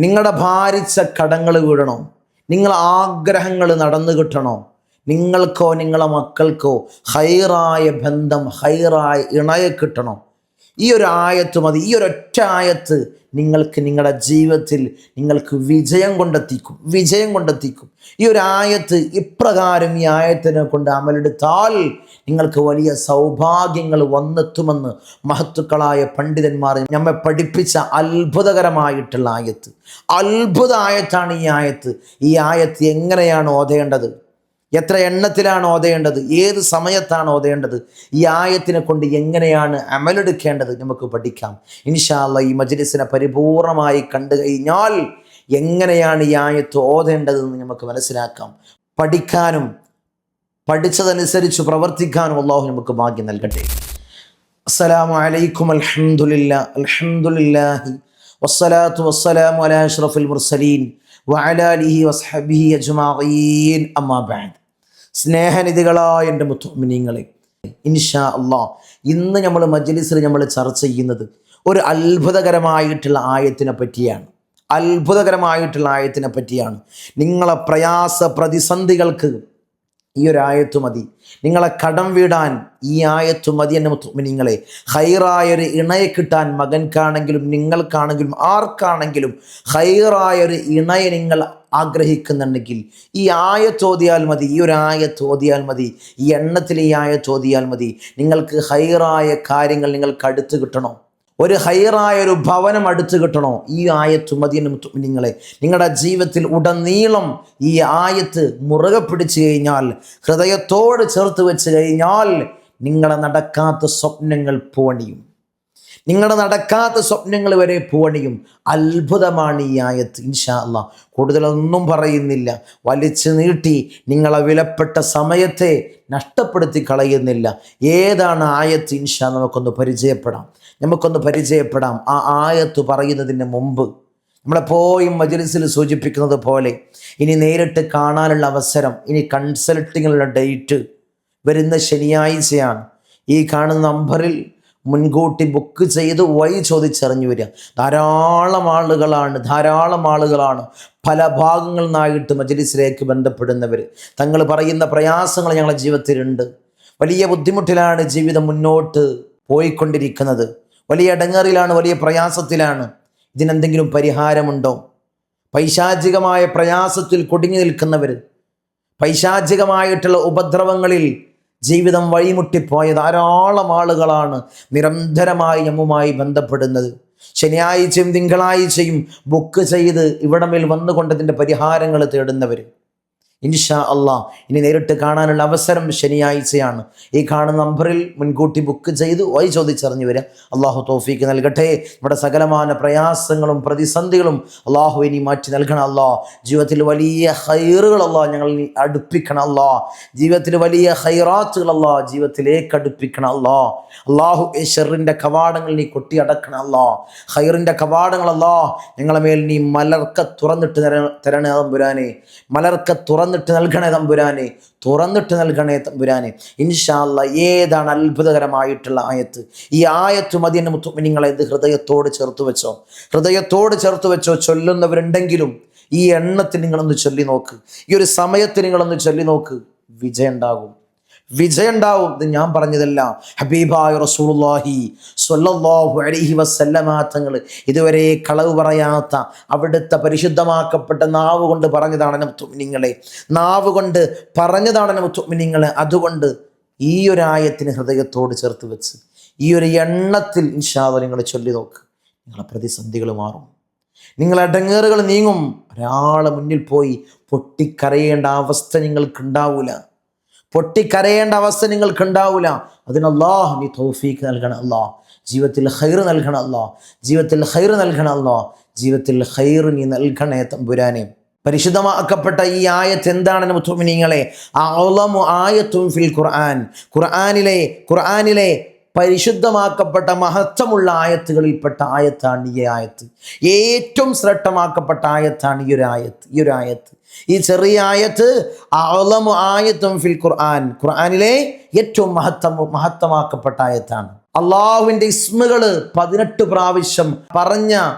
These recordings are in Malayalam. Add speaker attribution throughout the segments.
Speaker 1: നിങ്ങളുടെ ഭാരിച്ച കടങ്ങൾ വീഴണോ നിങ്ങൾ ആഗ്രഹങ്ങൾ നടന്നു കിട്ടണോ? നിങ്ങൾക്കോ നിങ്ങളെ മക്കൾക്കോ ഹൈറായ ബന്ധം ഹൈറായ ഇണയെ കിട്ടണോ? ഈ ഒരു ആയത്ത് മതി. ഈ ഒരൊറ്റ ആയത്ത് നിങ്ങൾക്ക് നിങ്ങളുടെ ജീവിതത്തിൽ നിങ്ങൾക്ക് വിജയം കൊണ്ടെത്തിക്കും. വിജയം കൊണ്ടെത്തിക്കും. ഈ ഒരു ആയത്ത് ഇപ്രകാരം ഈ ആയത്തിനെ കൊണ്ട് അമലെടുത്താൽ നിങ്ങൾക്ക് വലിയ സൗഭാഗ്യങ്ങൾ വന്നെത്തുമെന്ന് മഹത്തുക്കളായ പണ്ഡിതന്മാർ നമ്മെ പഠിപ്പിച്ച അത്ഭുതകരമായിട്ടുള്ള ആയത്ത്. അത്ഭുത ആയത്താണ് ഈ ആയത്ത്. ഈ ആയത്ത് എങ്ങനെയാണ് ഓതേണ്ടത്? എത്ര എണ്ണത്തിലാണ് ഓതേണ്ടത്? ഏത് സമയത്താണ് ഓതേണ്ടത്? ഈ ആയത്തിനെ കൊണ്ട് എങ്ങനെയാണ് അമലെടുക്കേണ്ടത് നമുക്ക് പഠിക്കാം. ഇൻഷാല്ല ഈ മജ്ലിസിനെ പരിപൂർണമായി കണ്ടു കഴിഞ്ഞാൽ എങ്ങനെയാണ് ഈ ആയത്ത് ഓതേണ്ടതെന്ന് നമുക്ക് മനസ്സിലാക്കാം. പഠിക്കാനും പഠിച്ചതനുസരിച്ച് പ്രവർത്തിക്കാനും അള്ളാഹു നമുക്ക് ഭാഗ്യം നൽകട്ടെ. അസ്സലാമു അലൈക്കും അൽഹംദുലില്ലാ അൽഹംദുലില്ലാഹി വസ്സലാത്തു വസ്സലാമു അലാ അഷ്റഫുൽ മുർസലീൻ وعلى آله وصحبه أجمعين أما ബഅദ് സ്നേഹനിധികളായ എന്റെ മുത്തുമിനിങ്ങളെ ഇൻഷാ അള്ളാ ഇന്ന് നമ്മൾ മജ്ലിസിൽ നമ്മൾ ചർച്ച ചെയ്യുന്നത് ഒരു അത്ഭുതകരമായിട്ടുള്ള ആയത്തിനെ പറ്റിയാണ്. അത്ഭുതകരമായിട്ടുള്ള ആയത്തിനെ പറ്റിയാണ്. നിങ്ങളെ പ്രയാസ പ്രതിസന്ധികൾക്ക് ഈ ഒരു ആയത്ത് മതി നിങ്ങളെ കടം വീടാൻ ഈ ആയത്ത് മതി എന്നെ നിങ്ങളെ ഹൈറായൊരു ഇണയെ കിട്ടാൻ മകൻക്കാണെങ്കിലും നിങ്ങൾക്കാണെങ്കിലും ആർക്കാണെങ്കിലും ഹൈറായൊരു ഇണയെ നിങ്ങൾ ആഗ്രഹിക്കുന്നുണ്ടെങ്കിൽ ഈ ആയത്തോതിയാൽ മതി ഈ ഒരു ആയത്തോതിയാൽ മതി ഈ എണ്ണത്തിൽ ഈ ആയത്തോതിയാൽ മതി. നിങ്ങൾക്ക് ഹൈറായ കാര്യങ്ങൾ നിങ്ങൾക്ക് അടുത്ത് കിട്ടണോ. ഒരു ഹൈറായ ഒരു ഭവനം അടുത്ത് കിട്ടണോ? ഈ ആയത്ത് മതിയെന്നും നിങ്ങളെ നിങ്ങളുടെ ജീവിതത്തിൽ ഉടനീളം ഈ ആയത്ത് മുറുകെ പിടിച്ചു കഴിഞ്ഞാൽ ഹൃദയത്തോട് ചേർത്ത് വെച്ച് കഴിഞ്ഞാൽ നിങ്ങളെ നടക്കാത്ത സ്വപ്നങ്ങൾ പൂവണിയും. നിങ്ങളുടെ നടക്കാത്ത സ്വപ്നങ്ങൾ വരെ പൂവണിയും. അത്ഭുതമാണ് ഈ ആയത്ത് ഇൻഷാ അല്ലാ കൂടുതലൊന്നും പറയുന്നില്ല. വലിച്ചു നീട്ടി നിങ്ങളെ വിലപ്പെട്ട സമയത്തെ നഷ്ടപ്പെടുത്തി കളയുന്നില്ല. ഏതാണ് ആയത്ത് ഇൻഷാ നമുക്കൊന്ന് പരിചയപ്പെടാം. നമുക്കൊന്ന് പരിചയപ്പെടാം. ആ ആയത്ത് പറയുന്നതിന് മുമ്പ് നമ്മളെപ്പോഴും മജലിസിൽ സൂചിപ്പിക്കുന്നത് പോലെ ഇനി നേരിട്ട് കാണാനുള്ള അവസരം ഇനി കൺസൾട്ടിങ്ങിനുള്ള ഡേറ്റ് വരുന്ന ശനിയാഴ്ചയാണ്. ഈ കാണുന്ന നമ്പറിൽ മുൻകൂട്ടി ബുക്ക് ചെയ്ത് വഴി ചോദിച്ചറിഞ്ഞു വരിക. ധാരാളം ആളുകളാണ് ധാരാളം ആളുകളാണ് പല ഭാഗങ്ങളിൽ നിന്നായിട്ട് മജലിസിലേക്ക് ബന്ധപ്പെടുന്നവർ തങ്ങൾ പറയുന്ന പ്രയാസങ്ങൾ ഞങ്ങളുടെ ജീവിതത്തിലുണ്ട്. വലിയ ബുദ്ധിമുട്ടിലാണ് ജീവിതം മുന്നോട്ട് പോയിക്കൊണ്ടിരിക്കുന്നത്. വലിയ ഇടങ്ങറിലാണ് വലിയ പ്രയാസത്തിലാണ്. ഇതിനെന്തെങ്കിലും പരിഹാരമുണ്ടോ? പൈശാചികമായ പ്രയാസത്തിൽ കുടുങ്ങി നിൽക്കുന്നവർ പൈശാചികമായിട്ടുള്ള ഉപദ്രവങ്ങളിൽ ജീവിതം വഴിമുട്ടിപ്പോയ ധാരാളം ആളുകളാണ് നിരന്തരമായി നമ്മുമായി ബന്ധപ്പെടുന്നത്. ശനിയാഴ്ചയും തിങ്കളാഴ്ചയും ബുക്ക് ചെയ്ത് ഇവിടമേൽ വന്നുകൊണ്ടതിന്റെ പരിഹാരങ്ങൾ തേടുന്നവർ ഇൻഷാ അള്ളാ ഇനി നേരിട്ട് കാണാനുള്ള അവസരം ശനിയാഴ്ചയാണ്. ഈ കാണുന്ന നമ്പറിൽ മുൻകൂട്ടി ബുക്ക് ചെയ്ത് വൈ ചോദിച്ചറിഞ്ഞു വരിക അള്ളാഹു തോഫീക്ക് നൽകട്ടെ. നമ്മുടെ സകലമായ പ്രയാസങ്ങളും പ്രതിസന്ധികളും അള്ളാഹു ഇനി മാറ്റി നൽകണം അല്ലാ. ജീവിതത്തിൽ വലിയ ഹൈറുകൾ അല്ലാ ഞങ്ങൾ അടുപ്പിക്കണം അല്ലാ. ജീവിതത്തിൽ വലിയ ഹൈറാത്തുകൾ അല്ലാ ജീവിതത്തിലേക്ക് അടുപ്പിക്കണം അല്ലാ. അള്ളാഹു ഷെറിന്റെ കവാടങ്ങൾ നീ കൊട്ടി അടക്കണം അല്ലാ ഹൈറിന്റെ കവാടങ്ങളല്ലാ ഞങ്ങളെ മേൽ നീ മലർക്ക തുറന്നിട്ട് തര തരണേ തമ്പുരാനെ. മലർക്ക തുറന്നിട്ട് നൽകണേ തമ്പുരാനെ തുറന്നിട്ട് നൽകണേ തമ്പുരാനെ. ഇൻഷാല്ല ഏതാണ് അത്ഭുതകരമായിട്ടുള്ള ആയത്ത്? ഈ ആയത്ത് മദീന മുത്തുമിനിങ്ങളെ മുത്തു നിങ്ങളെ ഇത് ഹൃദയത്തോട് ചേർത്ത് വെച്ചോ. ഹൃദയത്തോട് ചേർത്ത് വെച്ചോ. ചൊല്ലുന്നവരുണ്ടെങ്കിലും ഈ എണ്ണത്തിൽ നിങ്ങളൊന്ന് ചൊല്ലി നോക്ക് ഈ ഒരു സമയത്ത് നിങ്ങളൊന്ന് ചൊല്ലി നോക്ക് വിജയം ഉണ്ടാകും. വിജയം ഉണ്ടാവും ഇത് ഞാൻ പറഞ്ഞതല്ല. ഹബീബായ സ്വല്ലല്ലാഹു അലൈഹി വസല്ലമ തങ്ങൾ ഇതുവരെ കളവ് പറയാത്ത അവിടുത്തെ പരിശുദ്ധമാക്കപ്പെട്ട നാവ് കൊണ്ട് പറഞ്ഞതാണ് നിങ്ങളെ നാവ് കൊണ്ട് പറഞ്ഞതാണ് നിങ്ങൾ അതുകൊണ്ട് ഈ ഒരു ആയത്തിന് ഹൃദയത്തോട് ചേർത്ത് വെച്ച് ഈ ഒരു എണ്ണത്തിൽ ഇൻഷാദ് നിങ്ങൾ ചൊല്ലി നോക്ക്. നിങ്ങളെ പ്രതിസന്ധികൾ മാറും. നിങ്ങളെ ഡങ്ങേറുകൾ നീങ്ങും. ഒരാളെ മുന്നിൽ പോയി പൊട്ടിക്കരയേണ്ട അവസ്ഥ നിങ്ങൾക്ക് ഉണ്ടാവൂല പൊട്ടിക്കരയേണ്ട അവസ്ഥ നിങ്ങൾക്ക് ഉണ്ടാവില്ല അതിന് നീ തൗഫീക്ക് നൽകണം ജീവിതത്തിൽ ഹൈർ നൽകണം അല്ലാ. ജീവിതത്തിൽ ഹൈർ നൽകണം അല്ലാ. ജീവിതത്തിൽ ഹൈർ നീ നൽകണേ തമ്പുരാനെ. പരിശുദ്ധമാക്കപ്പെട്ട ഈ ആയത്ത് എന്താണ് മുത്തുമിനിങ്ങളെ? ആയത്തും ഫിൽ ഖുർആൻ. ഖുർആാനിലെ ഖുർആനിലെ പരിശുദ്ധമാക്കപ്പെട്ട മഹത്വമുള്ള ആയത്തുകളിൽപ്പെട്ട ആയത്താണ് ഈ ആയത്ത്. ഏറ്റവും ശ്രേഷ്ഠമാക്കപ്പെട്ട ആയത്താണ് ഈ ഒരു ആയത്ത് ഈ ഒരു ആയത്ത്. ഈ ചെറിയ ആയത്ത് അളമു ആയത്തും ഫിൽ ഖുർആൻ. ഖുർആാനിലെ ഏറ്റവും മഹത്വം മഹത്വമാക്കപ്പെട്ട ആയത്താണ്. അള്ളാഹുവിന്റെ ഇസ്മുകൾ പതിനെട്ട് പ്രാവശ്യം പറഞ്ഞ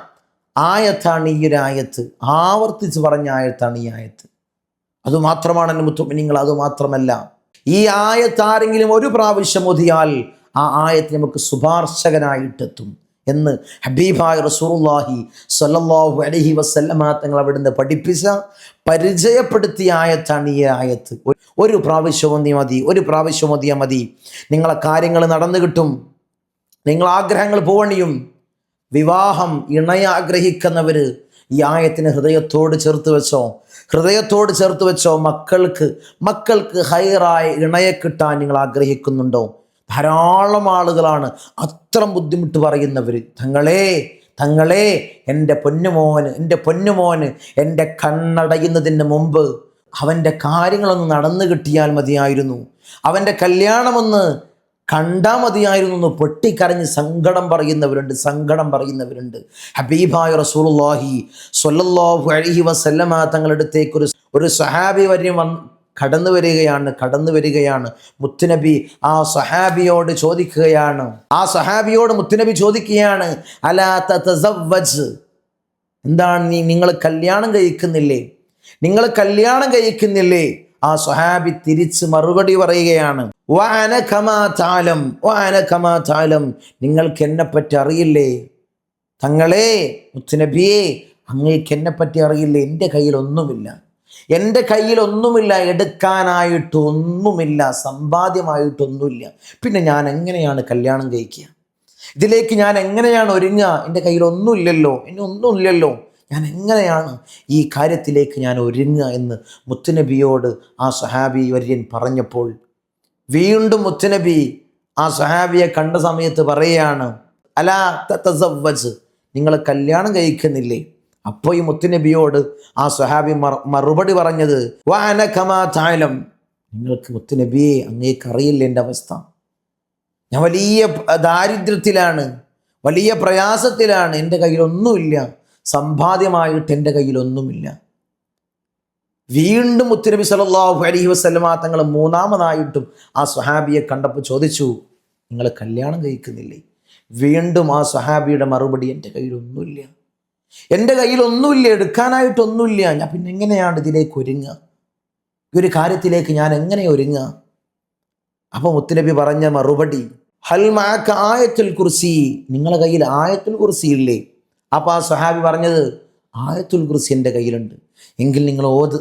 Speaker 1: ആയത്താണ് ഈ ഒരു ആയത്ത്. ആവർത്തിച്ച് പറഞ്ഞ ആയത്താണ് ഈ ആയത്ത്. അതുമാത്രമാണ് എന്റെ മുത്തുമിനിങ്ങൾ അതുമാത്രമല്ല. ഈ ആയത്താരെങ്കിലും ഒരു പ്രാവശ്യം ഒതിയാൽ ആ ആയത്ത് നമുക്ക് ശുപാർശകനായിട്ടെത്തും എന്ന് ഹബീബായ റസൂറുല്ലാഹി സല്ലാഹു അലഹി വസല്ലമ തങ്ങൾ അവിടുന്ന് പഠിപ്പിച്ച പരിചയപ്പെടുത്തിയ ആയത്താണ് ഈ ആയത്ത്. ഒരു- പ്രാവശ്യം ഒന്നി മതി ഒരു പ്രാവശ്യം മതിയാ മതി. നിങ്ങളെ കാര്യങ്ങൾ നടന്നു കിട്ടും. നിങ്ങൾ ആഗ്രഹങ്ങൾ പോവണിയും. വിവാഹം ഇണയെ ആഗ്രഹിക്കുന്നവർ ഈ ആയത്തിന് ഹൃദയത്തോട് ചേർത്ത് വെച്ചോ ഹൃദയത്തോട് ചേർത്ത് വെച്ചോ മക്കൾക്ക് മക്കൾക്ക് ഹൈറായ ഇണയെ കിട്ടാൻ നിങ്ങൾ ആഗ്രഹിക്കുന്നുണ്ടോ? ധാരാളം ആളുകളാണ് അത്ര ബുദ്ധിമുട്ട് പറയുന്നവർ തങ്ങളെ തങ്ങളെ എന്റെ പൊന്നുമോന് എന്റെ പൊന്നുമോന് എന്റെ കണ്ണടയുന്നതിന് മുമ്പ് അവന്റെ കാര്യങ്ങളൊന്ന് നടന്നു കിട്ടിയാൽ മതിയായിരുന്നു. അവന്റെ കല്യാണമൊന്ന് കണ്ടാൽ മതിയായിരുന്നു എന്ന് പൊട്ടിക്കരഞ്ഞ് സങ്കടം പറയുന്നവരുണ്ട് സങ്കടം പറയുന്നവരുണ്ട്. ഹബീബായ റസൂലുള്ളാഹി സ്വല്ലല്ലാഹു അലൈഹി വസല്ലമ തങ്ങളുടെ അടുത്തേക്ക് ഒരു ഒരു സഹാബി വര്യം വന്ന് കടന്നു വരികയാണ് കടന്നു വരികയാണ്. മുത്തുനബി ആ സഹാബിയോട് ചോദിക്കുകയാണ്. ആ സഹാബിയോട് മുത്തുനബി ചോദിക്കുകയാണ് എന്താണ് നീ നിങ്ങൾ കല്യാണം കഴിക്കുന്നില്ലേ? നിങ്ങൾ കല്യാണം കഴിക്കുന്നില്ലേ? ആ സ്വഹാബി തിരിച്ച് മറുപടി പറയുകയാണ് കമാ താലം കമാ താലം നിങ്ങൾക്ക് എന്നെ പറ്റി അറിയില്ലേ? തങ്ങളെ മുത്തുനബിയെ അങ്ങേക്ക് എന്നെ പറ്റി അറിയില്ലേ? എന്റെ കയ്യിൽ ഒന്നുമില്ല. എന്റെ കയ്യിൽ ഒന്നുമില്ല എടുക്കാനായിട്ട് ഒന്നുമില്ല സമ്പാദ്യമായിട്ടൊന്നുമില്ല. പിന്നെ ഞാൻ എങ്ങനെയാണ് കല്യാണം കഴിക്കുക? ഇതിലേക്ക് ഞാൻ എങ്ങനെയാണ് ഒരുങ്ങുക? എന്റെ കയ്യിൽ ഒന്നുമില്ലല്ലോ ഇനി ഒന്നുമില്ലല്ലോ ഞാൻ എങ്ങനെയാണ് ഈ കാര്യത്തിലേക്ക് ഞാൻ ഒരുങ്ങുക എന്ന് മുത്തുനബിയോട് ആ സഹാബി വര്യൻ പറഞ്ഞപ്പോൾ വീണ്ടും മുത്തുനബി ആ സഹാബിയെ കണ്ട സമയത്ത് പറയുകയാണ് അലാ തസവ്വജ് നിങ്ങൾ കല്യാണം കഴിക്കുന്നില്ലേ? അപ്പോൾ ഈ മുത്തുനബിയോട് ആ സഹാബി മറുപടി പറഞ്ഞത് വാന കമാ നിങ്ങൾക്ക് മുത്തുനബിയെ അങ്ങേക്കറിയില്ല എന്റെ അവസ്ഥ. ഞാൻ വലിയ ദാരിദ്ര്യത്തിലാണ് വലിയ പ്രയാസത്തിലാണ്. എന്റെ കയ്യിലൊന്നുമില്ല. സമ്പാദ്യമായിട്ട് എന്റെ കയ്യിലൊന്നുമില്ല. വീണ്ടും മുത്തുനബി സല്ലല്ലാഹു അലഹി വസല്ലമ തങ്ങൾ മൂന്നാമതായിട്ടും ആ സ്വഹാബിയെ കണ്ടപ്പോൾ ചോദിച്ചു നിങ്ങൾ കല്യാണം കഴിക്കുന്നില്ലേ? വീണ്ടും ആ സ്വഹാബിയുടെ മറുപടി എന്റെ കയ്യിലൊന്നുമില്ല. എന്റെ കയ്യിൽ ഒന്നുമില്ല എടുക്കാനായിട്ടൊന്നുമില്ല. ഞാൻ പിന്നെ എങ്ങനെയാണ് ഇതിലേക്ക് ഒരുങ്ങുക? ഈ ഒരു കാര്യത്തിലേക്ക് ഞാൻ എങ്ങനെ ഒരുങ്ങുക? അപ്പോൾ മുത്തുനബി പറഞ്ഞ മറുപടി ഹൽ ആയത്തിൽ കുർസി? നിങ്ങളുടെ കയ്യിൽ ആയത്തുൽ കുർസി ഇല്ലേ? അപ്പോൾ ആ സഹാബി പറഞ്ഞത് ആയത്തുൽ കുർസി എന്റെ കയ്യിലുണ്ട്. എങ്കിൽ നിങ്ങൾ ഓത്.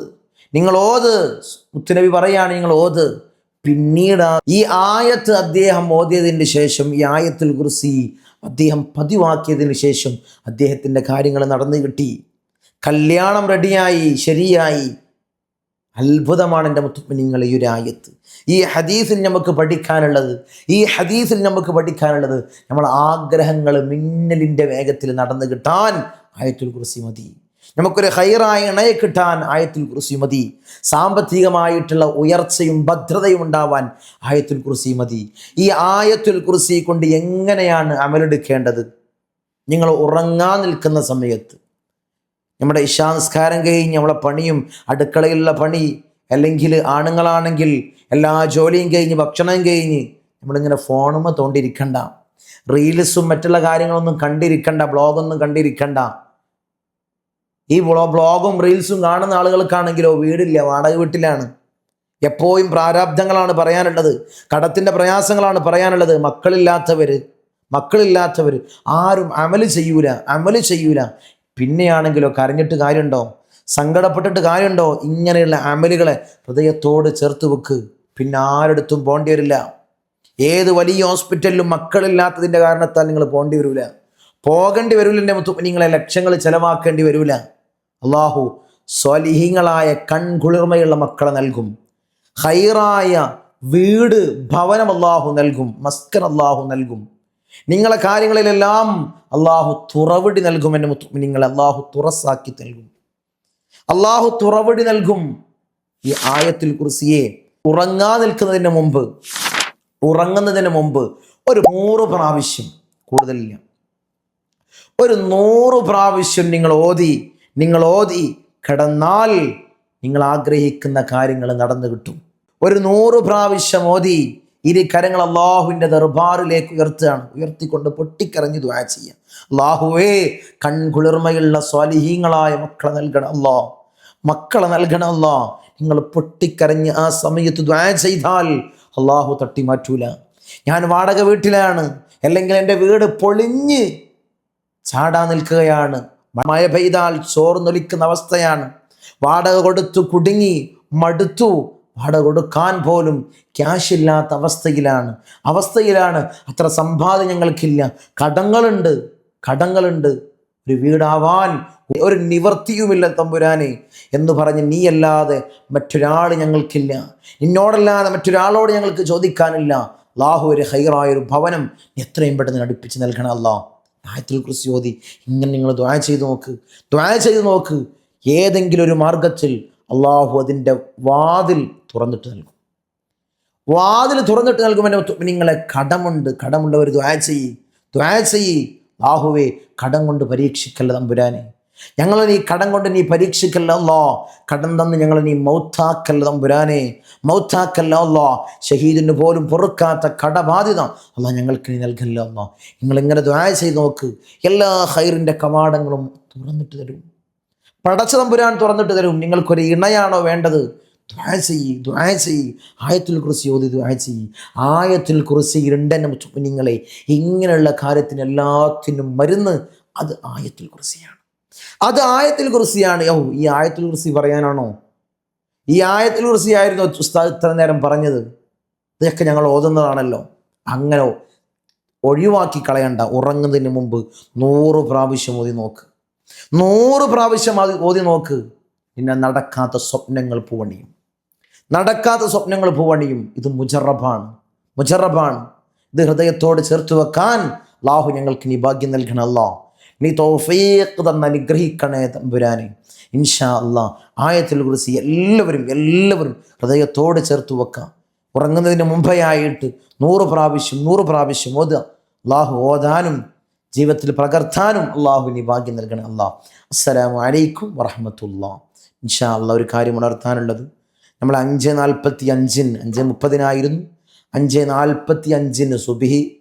Speaker 1: നിങ്ങൾ ഓത്. മുത്തുനബി പറയാണ് നിങ്ങൾ ഓത്. പിന്നീട് ഈ ആയത്ത് അദ്ദേഹം ഓതിയതിന് ശേഷം ഈ ആയത്തുൽ കുർസി അദ്ദേഹം പതിവാക്കിയതിന് ശേഷം അദ്ദേഹത്തിന്റെ കാര്യങ്ങൾ നടന്നു കിട്ടി. കല്യാണം റെഡിയായി ശരിയായി. അത്ഭുതമാണ് എന്റെ മുത്തുമിനിങ്ങൾ ഈ ഒരു ആയത്ത്. ഈ ഹദീസിൽ നമുക്ക് പഠിക്കാനുള്ളത് ഈ ഹദീസിൽ നമുക്ക് പഠിക്കാനുള്ളത് നമ്മൾ ആഗ്രഹങ്ങൾ മിന്നലിന്റെ വേഗത്തിൽ നടന്നു കിട്ടാൻ ആയത്തുൽ കുറിസി മതി. നമുക്കൊരു ഹൈറായ ഇണയെ കിട്ടാൻ ആയത്തിൽ കുറിസി മതി. സാമ്പത്തികമായിട്ടുള്ള ഉയർച്ചയും ഭദ്രതയും ഉണ്ടാവാൻ ആയത്തിൽ കുറിസി മതി. ഈ ആയത്തിൽ കുറിസി കൊണ്ട് എങ്ങനെയാണ് അമലെടുക്കേണ്ടത്? നിങ്ങൾ ഉറങ്ങാൻ നിൽക്കുന്ന സമയത്ത്. നമ്മുടെ ഇശാനസ്കാരം കഴിഞ്ഞ് നമ്മളെ പണിയും അടുക്കളയിലുള്ള പണി അല്ലെങ്കിൽ ആണുങ്ങളാണെങ്കിൽ എല്ലാ ജോലിയും കഴിഞ്ഞ് ഭക്ഷണം കഴിഞ്ഞ് നമ്മളിങ്ങനെ ഫോണുമ്മ തോണ്ടിരിക്കണ്ട റീൽസും മറ്റുള്ള കാര്യങ്ങളൊന്നും കണ്ടിരിക്കണ്ട ബ്ലോഗൊന്നും കണ്ടിരിക്കണ്ട. ഈ ബ്ലോ ബ്ലോഗും റീൽസും കാണുന്ന ആളുകൾക്കാണെങ്കിലോ വീടില്ല വാടക വീട്ടിലാണ്. എപ്പോഴും പ്രാരാബ്ദങ്ങളാണ് പറയാനുള്ളത്. കടത്തിന്റെ പ്രയാസങ്ങളാണ് പറയാനുള്ളത്. മക്കളില്ലാത്തവർ മക്കളില്ലാത്തവർ ആരും അമൽ ചെയ്യൂല അമൽ ചെയ്യൂല. പിന്നെയാണെങ്കിലോ കരഞ്ഞിട്ട് കാര്യമുണ്ടോ സങ്കടപ്പെട്ടിട്ട് കാര്യമുണ്ടോ ഇങ്ങനെയുള്ള അമലുകളെ ഹൃദയത്തോട് ചേർത്ത് വെക്ക്. പിന്നെ ആരെടുത്തും പോണ്ടി വരില്ല. ഏത് വലിയ ഹോസ്പിറ്റലിലും മക്കളില്ലാത്തതിന്റെ കാരണത്താൽ നിങ്ങൾ പോണ്ടി വരില്ല പോകേണ്ടി വരില്ല എന്റെ മുത്തു നിങ്ങളെ ലക്ഷങ്ങൾ ചെലവാക്കേണ്ടി വരില്ല അള്ളാഹു സ്വലിഹിങ്ങളായ കൺകുളിർമയുള്ള മക്കളെ നൽകും. ഹൈറായ വീട് ഭവനം അള്ളാഹു നൽകും. മസ്കൻ അള്ളാഹു നൽകും. നിങ്ങളെ കാര്യങ്ങളിലെല്ലാം അള്ളാഹു തുറവിടി നൽകും എന്റെ മുത്തു നിങ്ങളെ അള്ളാഹു തുറസാക്കി നൽകും. അള്ളാഹു തുറവിടി നൽകും. ഈ ആയത്തിൽ കുറിസിയെ ഉറങ്ങാൻ നിൽക്കുന്നതിന് മുമ്പ് ഉറങ്ങുന്നതിന് മുമ്പ് ഒരു നൂറ് പ്രാവശ്യം കൂടുതലില്ല. ഒരു നൂറ് പ്രാവശ്യം നിങ്ങൾ ഓതി നിങ്ങൾ ഓതി കിടന്നാൽ നിങ്ങൾ ആഗ്രഹിക്കുന്ന കാര്യങ്ങൾ നടന്നു കിട്ടും. ഒരു നൂറ് പ്രാവശ്യം ഓതി ഇരു കരങ്ങൾ അള്ളാഹുവിന്റെ ദർബാറിലേക്ക് ഉയർത്തുകയാണ്. ഉയർത്തിക്കൊണ്ട് പൊട്ടിക്കരഞ്ഞു ദ്വാ ചെയ്യാം. അള്ളാഹുവേ കൺകുളിർമയുള്ള സ്വാലിഹീങ്ങളായ മക്കളെ നൽകണം അല്ലാ മക്കളെ നൽകണം അല്ലാ നിങ്ങൾ പൊട്ടിക്കരഞ്ഞ് ആ സമയത്ത് ദ്വാ ചെയ്താൽ അള്ളാഹു തട്ടി മാറ്റൂല ഞാൻ വാടക വീട്ടിലാണ്. അല്ലെങ്കിൽ എന്റെ വീട് പൊളിഞ്ഞ് ചാടാൻ നിൽക്കുകയാണ്. മഴ പെയ്താൽ ചോർന്നൊലിക്കുന്ന അവസ്ഥയാണ്. വാടക കൊടുത്തു കുടുങ്ങി മടുത്തു. വാടക കൊടുക്കാൻ പോലും ക്യാഷ് ഇല്ലാത്ത അവസ്ഥയിലാണ്. അവസ്ഥയിലാണ്. അത്ര സമ്പാദ്യം ഞങ്ങൾക്കില്ല. കടങ്ങളുണ്ട്. കടങ്ങളുണ്ട്. ഒരു വീടാവാൻ ഒരു നിവർത്തിയുമില്ല തമ്പുരാനെ എന്ന് പറഞ്ഞ് നീയല്ലാതെ മറ്റൊരാൾ ഞങ്ങൾക്കില്ല. നിന്നോടല്ലാതെ മറ്റൊരാളോട് ഞങ്ങൾക്ക് ചോദിക്കാനില്ല. അള്ളാഹു ഒരു ഹൈറായൊരു ഭവനം എത്രയും പെട്ടെന്ന് അടുപ്പിച്ച് നൽകണം ആയത്തിൽ കുറിച്ച് ചോദി. ഇങ്ങനെ നിങ്ങൾ ദ്വാ ചെയ്ത് നോക്ക്. ദ്വാ ചെയ്ത് നോക്ക്. ഏതെങ്കിലും ഒരു മാർഗത്തിൽ അള്ളാഹു അതിന്റെ വാതിൽ തുറന്നിട്ട് നൽകും. വാതിൽ തുറന്നിട്ട് നൽകുമെന്നെ നിങ്ങളെ കടമുണ്ട്. കടമുള്ളവർ ദ്വാ ചെയ്യ്. ദ്വാ ചെയ്യ്. ആഹുവേ കടം കൊണ്ട് പരീക്ഷിക്കല്ല തമ്പുരാനെ. ഞങ്ങളെ നീ കടം കൊണ്ട് നീ പരീക്ഷിക്കല്ലോ കടം തന്ന് ഞങ്ങളെ നീ മൗത്താക്കല്ല തമ്പുരാനെ. മൗത്താക്കല്ലോ ഷഹീദിന് പോലും പൊറുക്കാത്ത കടബാധിതം അല്ല ഞങ്ങൾക്ക് നീ നൽകല്ല നിങ്ങളിങ്ങനെ ദ്വായ ചെയ്ത് നോക്ക്. എല്ലാ ഹൈറിന്റെ കവാടങ്ങളും തുറന്നിട്ട് തരും. പടച്ച തമ്പുരാൻ തുറന്നിട്ട് തരും. നിങ്ങൾക്കൊരു ഇണയാണോ വേണ്ടത്? ആയത്തിൽ കുറിച്ച് ഓതി ദ്വായ ആയത്തിൽ കുറിച്ച് ഇരണ്ടനെ നിങ്ങളെ ഇങ്ങനെയുള്ള കാര്യത്തിന് എല്ലാത്തിനും മരുന്ന് അത് ആയത്തിൽ കുറിച്ചിയാണ് അത് ആയത്തിൽ കുറിസിയാണ് ഓ ഈ ആയത്തിൽ കുറിച്ച് പറയാനാണോ? ഈ ആയത്തിൽ ആയിരുന്നു ഉസ്താദ് ഇത്ര നേരം പറഞ്ഞത്. ഇതൊക്കെ ഞങ്ങൾ ഓതുന്നതാണല്ലോ. അങ്ങനെ ഒഴിവാക്കി കളയണ്ട. ഉറങ്ങുന്നതിന് മുമ്പ് നൂറ് പ്രാവശ്യം ഓതി നോക്ക്. നൂറ് പ്രാവശ്യം അത് ഓതി നോക്ക്. പിന്നെ നടക്കാത്ത സ്വപ്നങ്ങൾ പൂവണിയും. നടക്കാത്ത സ്വപ്നങ്ങൾ പൂവണിയും. ഇത് മുജറബാണ്. മുജറബാണ്. ഇത് ഹൃദയത്തോട് ചേർത്ത് വെക്കാൻ ലാഹു ഞങ്ങൾക്ക് നീ ഭാഗ്യം നൽകണം അല്ലാ നീ തോഫീക്ക് തന്ന് അനുഗ്രഹിക്കണേ തമ്പുരാനെ. ഇൻഷാ അല്ല ആയത്തിൽ കുറിച്ച് എല്ലാവരും എല്ലാവരും ഹൃദയത്തോട് ചേർത്ത് വെക്കാം. ഉറങ്ങുന്നതിന് മുമ്പേ ആയിട്ട് നൂറ് പ്രാവശ്യം നൂറ് പ്രാവശ്യം ഓതുക. അള്ളാഹു ഓതാനും ജീവിതത്തിൽ പകർത്താനും അള്ളാഹുവിന് ഭാഗ്യം നൽകണം അള്ളാഹ് അസ്സലാമു അലൈക്കും വറഹമത്തുള്ള. ഇൻഷാ അള്ളാഹ് ഒരു കാര്യം ഉണർത്താനുള്ളത്. നമ്മൾ അഞ്ച് നാൽപ്പത്തി അഞ്ചിന് അഞ്ച് മുപ്പതിനായിരുന്നു. അഞ്ച് നാൽപ്പത്തി അഞ്ചിന് സുബിഹി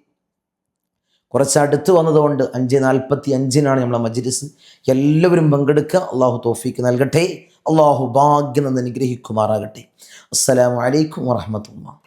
Speaker 1: കുറച്ച് അടുത്ത് വന്നതുകൊണ്ട് അഞ്ച് നാൽപ്പത്തി അഞ്ചിനാണ് നമ്മളെ മജ്ലിസ്. എല്ലാവരും പങ്കെടുക്കുക. അള്ളാഹു തോഫീക്ക് നൽകട്ടെ. അള്ളാഹു ഭാഗ്യം എന്ന് അനുഗ്രഹിക്കുമാറാകട്ടെ. അസ്സലാമു അലൈക്കും വറഹമത്തുള്ള